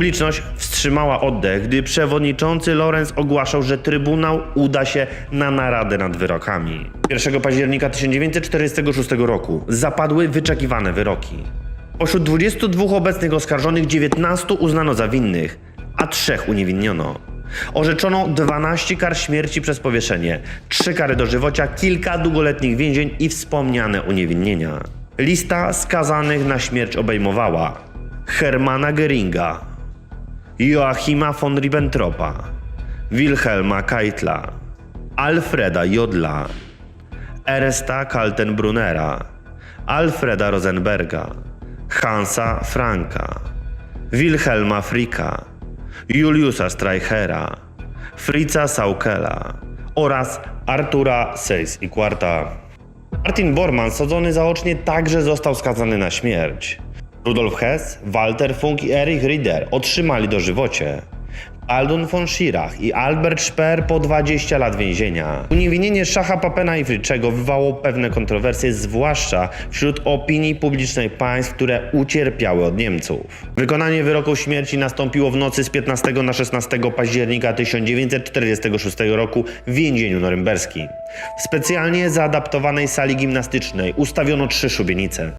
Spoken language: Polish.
Publiczność wstrzymała oddech, gdy przewodniczący Lorenz ogłaszał, że Trybunał uda się na naradę nad wyrokami. 1 października 1946 roku zapadły wyczekiwane wyroki. Pośród 22 obecnych oskarżonych 19 uznano za winnych, a trzech uniewinniono. Orzeczono 12 kar śmierci przez powieszenie, 3 kary dożywocia, kilka długoletnich więzień i wspomniane uniewinnienia. Lista skazanych na śmierć obejmowała Hermana Geringa, Joachima von Ribbentropa, Wilhelma Keitla, Alfreda Jodla, Ersta Kaltenbrunera, Alfreda Rosenberga, Hansa Franka, Wilhelma Fricka, Juliusa Streichera, Fritza Saukela oraz Artura Sejs i Quarta. Martin Bormann, sadzony zaocznie, także został skazany na śmierć. Rudolf Hess, Walter Funk i Erich Rieder otrzymali dożywocie. Aldun von Schirach i Albert Speer po 20 lat więzienia. Uniewinnienie Szacha Papena i Fritschego wywołało pewne kontrowersje, zwłaszcza wśród opinii publicznej państw, które ucierpiały od Niemców. Wykonanie wyroku śmierci nastąpiło w nocy z 15 na 16 października 1946 roku w więzieniu norymberskim. W specjalnie zaadaptowanej sali gimnastycznej ustawiono trzy szubienice.